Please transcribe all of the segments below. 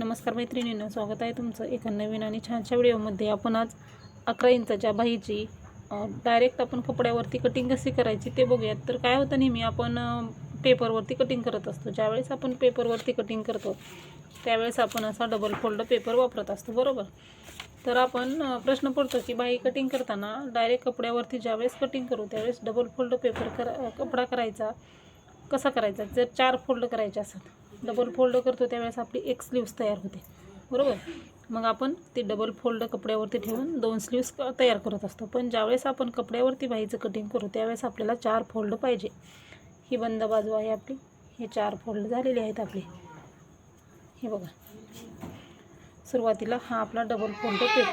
नमस्कार मैत्रिणींनो स्वागत आहे तुमचं एका नवीन आणि छानशा व्हिडिओमध्ये. आपण आज अकरा इंचाच्या बाहीची डायरेक्ट आपण कपड्यावरती कटिंग कशी करायची ते बघूयात. तर काय होतं नेहमी आपण पेपरवरती कटिंग करत असतो. ज्यावेळेस आपण पेपरवरती कटिंग करतो त्यावेळेस आपण असा डबल फोल्ड पेपर वापरत असतो. बरोबर? तर आपण प्रश्न पडतो की बाई कटिंग करताना डायरेक्ट कपड्यावरती ज्यावेळेस कटिंग करू त्यावेळेस डबल फोल्ड पेपर करा कपडा करायचा कसा करायचा? जर चार फोल्ड करायचे असतात डबल फोल्ड करतो त्यावेळेस आपली एक स्लीव्स तयार होते. बरोबर? मग आपण ते डबल फोल्ड कपड्यावरती ठेवून दोन स्लीव्स तयार करत असतो. पण ज्यावेळेस आपण कपड्यावरती बाईचं कटिंग करू त्यावेळेस आपल्याला चार फोल्ड पाहिजे. ही बंद बाजू आहे आपली. हे चार फोल्ड झालेले आहेत आपले. हे बघा. सुरुवातीला हा आपला डबल फोल्ड पेपर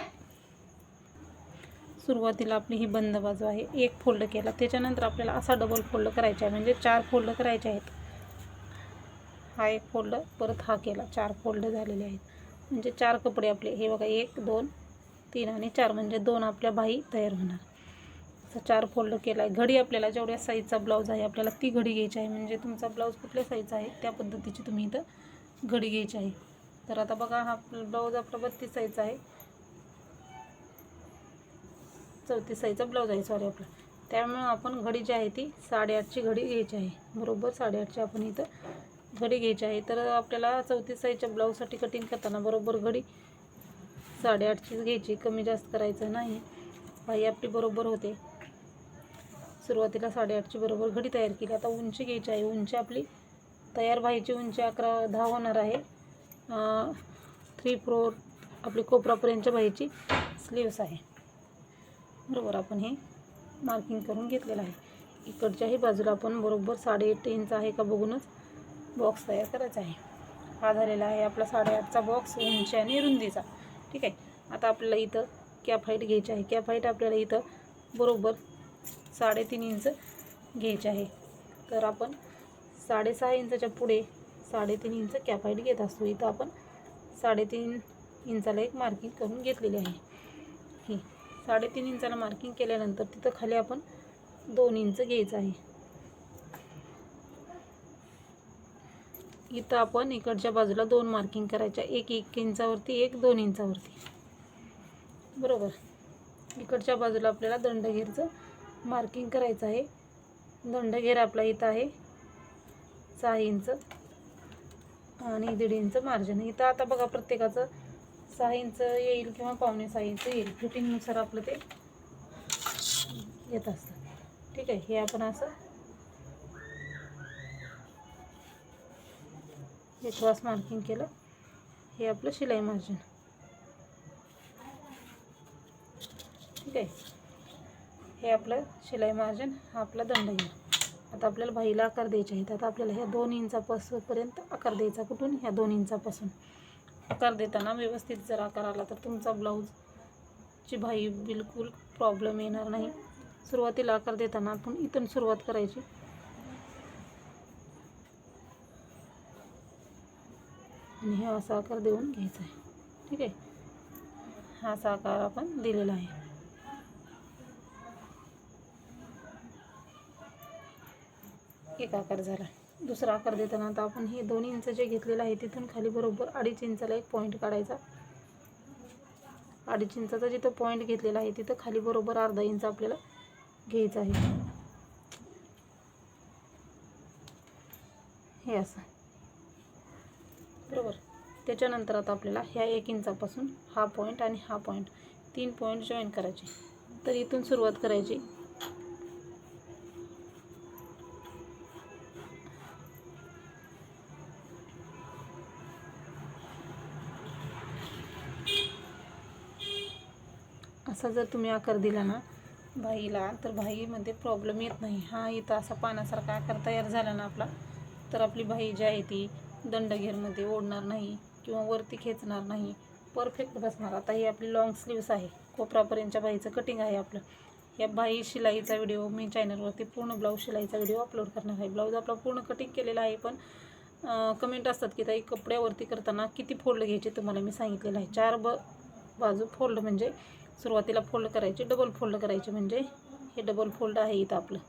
सुरुवातीला आपली ही बंद बाजू आहे. एक फोल्ड केला. त्याच्यानंतर आपल्याला असा डबल फोल्ड करायचा आहे. म्हणजे चार फोल्ड करायचे आहेत. हा एक फोल्ड परत हा केला. चार फोल्ड झालेले आहेत. म्हणजे चार कपडे आपले. हे बघा एक दोन तीन आणि चार. म्हणजे दोन आपल्या बाही तयार होणार. असं चार फोल्ड केला आहे घडी आपल्याला जेवढ्या साईजचा ब्लाऊज आहे आपल्याला ती घडी घ्यायची आहे. म्हणजे तुमचा ब्लाऊज कुठल्या साईजचा आहे त्या पद्धतीची तुम्ही इथं घडी घ्यायची आहे. तर आता बघा हा ब्लाऊज आपला बत्तीस साईजचा आहे. चौतीस साईजचा ब्लाऊज आहे. सॉरी आपला. त्यामुळं आपण घडी जी आहे ती साडेआठची घडी घ्यायची आहे. बरोबर? साडेआठची आपण इथं घडी घ्यायची आहे. तर आपल्याला चौतीस साईजच्या ब्लाऊजसाठी कटिंग करताना बरोबर घडी साडेआठचीच घ्यायची कमी जास्त करायचं नाही. बाई आपली बरोबर होते. सुरुवातीला साडेआठची बरोबर घडी तयार केली. आता उंची घ्यायची आहे. उंची आपली तयार व्हायची उंची अकरा दहा होणार आहे. थ्री फोर आपली कोपरापर्यंतच्या बाईची स्लीव्स आहे. बरोबर आपण हे मार्किंग करून घेतलेलं आहे. इकडच्याही बाजूला आपण बरोबर साडेआठ इंच आहे का बघूनच बॉक्स तयार करायचा आहे. हा झालेला आहे आपला साडेआठचा बॉक्स उंची आणि रुंदीचा. ठीक आहे? आता आपल्याला इथं कॅप हाईट घ्यायची आहे. कॅप हाईट आपल्याला इथं बरोबर साडेतीन इंच घ्यायची आहे. तर आपण साडेसहा इंचाच्या पुढे साडेतीन इंच कॅप हाईट घेत असतो. इथं आपण साडेतीन इंचाला एक मार्किंग करून घेतलेली आहे. ही साडेतीन इंचाला मार्किंग केल्यानंतर तिथं खाली आपण दोन इंच घ्यायचं आहे. इथं आपण इकडच्या बाजूला दोन मार्किंग करायच्या. एक एक इंचावरती एक दोन इंचावरती. बरोबर? इकडच्या बाजूला आपल्याला दंडघेरचं मार्किंग करायचं आहे. दंडघेर आपला इथं आहे. सहा इंच आणि दीड इंच मार्जिन इथं आता बघा प्रत्येकाचं सहा इंच येईल किंवा पावणे सहा इंच येईल. फिटिंगनुसार आपलं ते येत असतं. ठीक आहे? हे आपण असं हे क्रॉस मार्किंग केलं. हे आपलं शिलाई मार्जिन. ठीक आहे. हे आपलं शिलाई मार्जिन हा आपला दंड येईल आता आपल्याला बाहीला आकार द्यायचे आहेत. आता आपल्याला ह्या दोन इंचापासूनपर्यंत आकार द्यायचा कुठून? ह्या दोन इंचापासून. आकार देताना व्यवस्थित जर आकार आला तर तुमचा ब्लाऊजची भाई बिलकुल प्रॉब्लेम येणार नाही. सुरुवातीला आकार देताना आपण इथून सुरुवात करायची. आणि हे असा आकार देऊन घ्यायचा आहे. ठीक आहे? हा असा आकार आपण दिलेला आहे. एक आकार झाला. दुसरा आकार देताना आता आपण हे दोन इंच जे घेतलेलं आहे तिथून खाली बरोबर अडीच इंचाला एक पॉईंट काढायचा. अडीच इंचाचा जिथं पॉईंट घेतलेला आहे तिथं खाली बरोबर अर्धा इंच आपल्याला घ्यायचं आहे. हे असं. बरोबर. त्याच्यानंतर आता आपल्याला ह्या एक इंचापासून हा पॉईंट आणि हा पॉईंट तीन पॉईंट जॉईन करायचे. तर इथून सुरुवात करायची. असा जर तुम्ही आकार दिला ना भाईला तर भाईमध्ये प्रॉब्लेम येत नाही. हा इथं असा पानासारखा आकार तयार झाला ना आपला तर आपली भाई जी आहे ती दंडघेरमध्ये ओढणार नाही किंवा वरती खेचणार नाही. परफेक्ट बसणार. आता ही आपली लॉंग स्लीव्स आहे. कोपरापर्यंतच्या बाईचं कटिंग आहे आपलं. या बाई शिलाईचा व्हिडिओ मी चॅनलवरती पूर्ण ब्लाऊज शिलाईचा व्हिडिओ अपलोड करणार आहे. ब्लाऊज आपला पूर्ण कटिंग केलेला आहे पण कमेंट असतात की ताई कपड्यावरती करताना किती फोल्ड घ्यायचे तुम्हाला मी सांगितलेलं आहे. चार ब बाजू फोल्ड म्हणजे सुरुवातीला फोल्ड करायचे डबल फोल्ड करायचे म्हणजे हे डबल फोल्ड आहे इथं आपलं.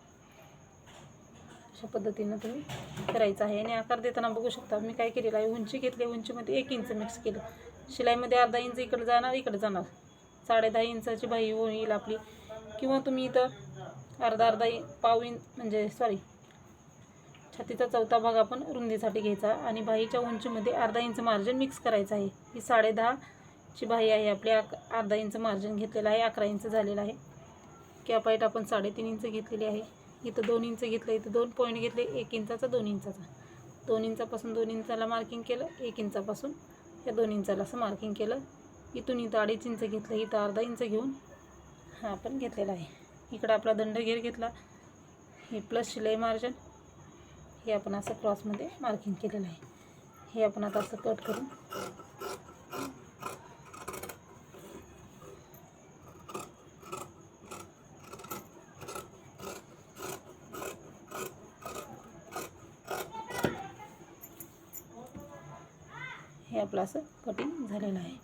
अशा पद्धतीनं तुम्ही करायचं आहे. आणि आकार देताना बघू शकता मी काय केलेलं आहे. उंची घेतली उंचीमध्ये एक इंच मिक्स केलं. शिलाईमध्ये अर्धा इंच इकडे जाणार इकडे जाणार. साडे दहा इंचाची बाही होईल आपली. किंवा तुम्ही इथं अर्धा अर्धा पाव इंच म्हणजे सॉरी छातीचा चौथा भाग आपण रुंदीसाठी घ्यायचा. आणि बाहीच्या उंचीमध्ये अर्धा इंच मार्जिन मिक्स करायचं आहे. ही साडे दहाची बाही आहे. आपली अक अर्धा इंच मार्जिन घेतलेलं आहे. अकरा इंच झालेलं आहे. कॅपाईट आपण साडेतीन इंच घेतलेली आहे. इथं दोन इंच घेतलं इथं दोन पॉईंट घेतले एक इंचाचा दोन इंचाचा. दोन इंचापासून दोन इंचाला मार्किंग केलं एक इंचापासून या दोन इंचाला असं मार्किंग केलं. इथून इथं अडीच इंच घेतलं इथं अर्धा इंच घेऊन हा आपण घेतलेला आहे. इकडं आपला दंडघेर घेतला. हे प्लस शिलाई मार्जन हे आपण असं क्रॉसमध्ये मार्किंग केलेलं आहे. हे आपण आता असं कट करून हे आपलं असं कटिंग झालेलं आहे.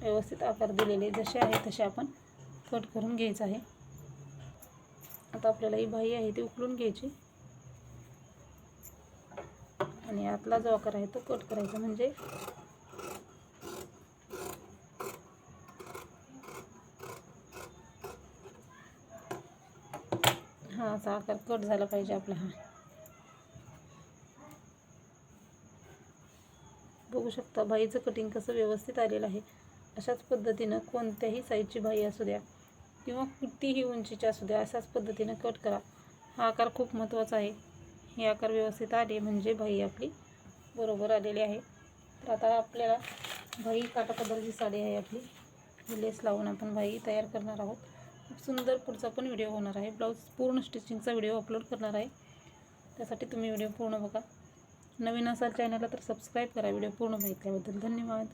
व्यवस्थित आकार दिलेले जसे आहे तसे आपण कट करून घ्यायचं आहे. आता आपल्याला ही बाही आहे ती उकळून घ्यायची. आणि आतला जो आकार आहे तो कट करायचा म्हणजे हा असा आकार कट झाला पाहिजे आपला हा. बघू शकता बाईचं कटिंग कसं व्यवस्थित आलेलं आहे. अशाच पद्धतीनं कोणत्याही साईजची बाई असू द्या किंवा कितीही उंचीची असू द्या अशाच पद्धतीनं कट करा. हा आकार खूप महत्त्वाचा आहे. हे आकार व्यवस्थित आले म्हणजे बाई आपली बरोबर आलेली आहे. तर आता आपल्याला बाई काटापदरची साडी आहे आपली लेस लावून आपण बाई तयार करणार आहोत. खूप सुंदर पुढचा पण व्हिडिओ होणार आहे. ब्लाऊज पूर्ण स्टिचिंगचा व्हिडिओ अपलोड करणार आहे. त्यासाठी तुम्ही व्हिडिओ पूर्ण बघा. नवीन असाल चॅनलला तर सबस्क्राईब करा. व्हिडिओ पूर्ण बघितल्याबद्दल धन्यवाद.